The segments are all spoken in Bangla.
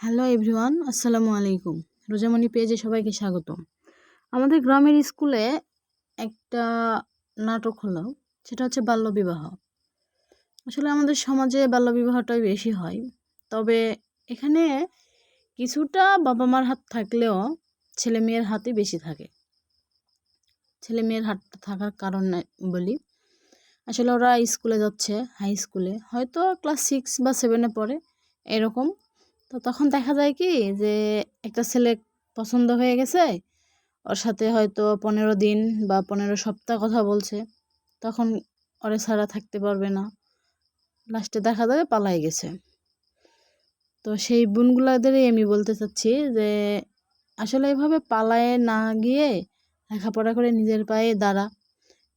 হ্যালো এভরিওয়ান, আসসালামু আলাইকুম। রোজামণি পেজে সবাইকে স্বাগতম আমাদের গ্রামের স্কুলে একটা নাটক হলো, সেটা হচ্ছে বাল্যবিবাহ। আসলে আমাদের সমাজে বাল্যবিবাহটাই বেশি হয়, তবে এখানে কিছুটা বাবা মার হাত থাকলেও ছেলে মেয়ের হাতই বেশি থাকে। ছেলে মেয়ের হাত থাকার কারণে বলি, আসলে ওরা স্কুলে যাচ্ছে, হাই স্কুলে। হয়তো ক্লাস সিক্স বা সেভেনে পড়ে, এরকম। তো তখন দেখা যায় কি যে, একটা ছেলে পছন্দ হয়ে গেছে, ওর সাথে হয়তো পনেরো দিন বা পনেরো সপ্তাহ কথা বলছে, তখন ওরে ছাড়া থাকতে পারবে না। লাস্টে দেখা যাবে পালাই গেছে। তো সেই বোনগুলাদেরই আমি বলতে চাচ্ছি যে, আসলে এভাবে পালায়ে না গিয়ে লেখাপড়া করে নিজের পায়ে দাঁড়া।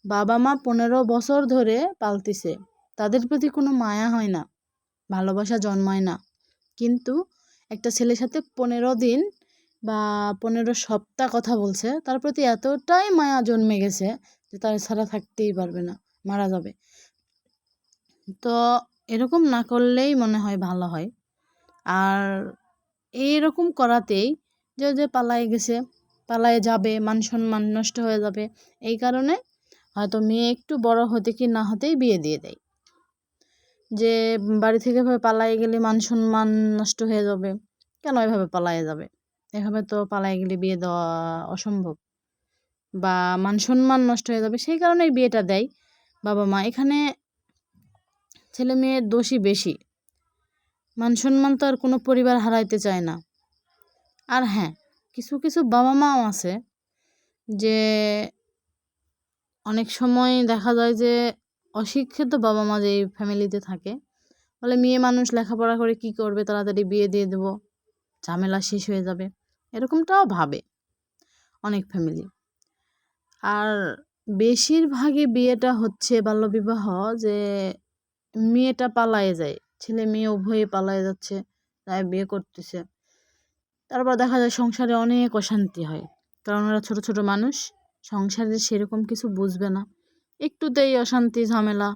বাবা মা পনেরো বছর ধরে পালতিছে, তাদের প্রতি কোনো মায়া হয় না, ভালোবাসা জন্মায় না। কিন্তু একটা ছেলের সাথে পনেরো দিন বা পনেরো সপ্তাহ কথা বলছে, তার প্রতি এতটাই মায়া জন্মে গেছে যে তার ছাড়া থাকতেই পারবে না, মারা যাবে। তো এরকম না করলেই মনে হয় ভালো হয়। আর এইরকম করাতেই যে যে পালায় গেছে, পালায়ে যাবে, মান সম্মান নষ্ট হয়ে যাবে, এই কারণে হয়তো মেয়ে একটু বড় হতে কি না হতেই বিয়ে দিয়ে দেয়। যে বাড়ি থেকে এভাবে পালাই গেলে মান সম্মান নষ্ট হয়ে যাবে। কেন এভাবে পালায়ে যাবে? এভাবে তো পালাই গেলে বিয়ে দেওয়া অসম্ভব। বা মান সম্মান নষ্ট হয়ে যাবে, সেই কারণেই বিয়েটা দেয় বাবা মা। এখানে ছেলে মেয়ের দোষই বেশি। মান সম্মান তো আর কোনো পরিবার হারাইতে চায় না। আর হ্যাঁ কিছু কিছু বাবা মাও আছে যে অনেক সময় দেখা যায় যে অশিক্ষিত বাবা মা যেই ফ্যামিলিতে থাকে, বলে মেয়ে মানুষ লেখাপড়া করে কি করবে? তাড়াতাড়ি বিয়ে দিয়ে দেব, ঝামেলা শেষ হয়ে যাবে। এরকমটাও ভাবে অনেক ফ্যামিলি আর বেশিরভাগই বিয়েটা হচ্ছে বাল্যবিবাহ, যে মেয়েটা পালায়ে যায়, ছেলে মেয়ে উভয়ে পালায়ে যাচ্ছে, তাই বিয়ে করতেছে। তারপর দেখা যায় সংসারে অনেক অশান্তি হয়, কারণ ওরা ছোটো ছোটো মানুষ, সংসারে সেরকম কিছু বুঝবে না। একটুতেই অশান্তি, ঝামেলা।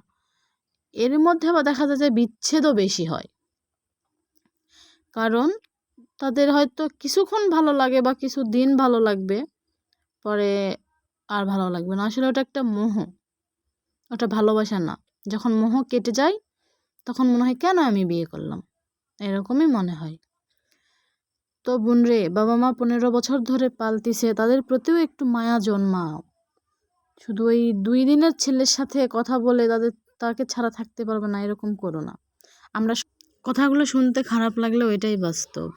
এর মধ্যে আবার দেখা যায় যে বিচ্ছেদও বেশি হয়। কারণ তাদের হয়তো কিছুক্ষণ ভালো লাগে বা কিছু দিন ভালো লাগবে, পরে আর ভালো লাগবে না। আসলে ওটা একটা মোহ। ওটা ভালোবাসা না। যখন মোহ কেটে যায়, তখন মনে হয়, কেন আমি বিয়ে করলাম? এরকমই মনে হয়। তো বোন রে, বাবা মা পনেরো বছর ধরে পালতিছে, তাদের প্রতিও একটু মায়া জন্মাও। শুধু ওই দুই দিনের ছেলের সাথে কথা বলে তাদের, তাকে ছাড়া থাকতে পারবে না, এরকম করো না। আমরা কথাগুলো শুনতে খারাপ লাগলেও এটাই বাস্তব।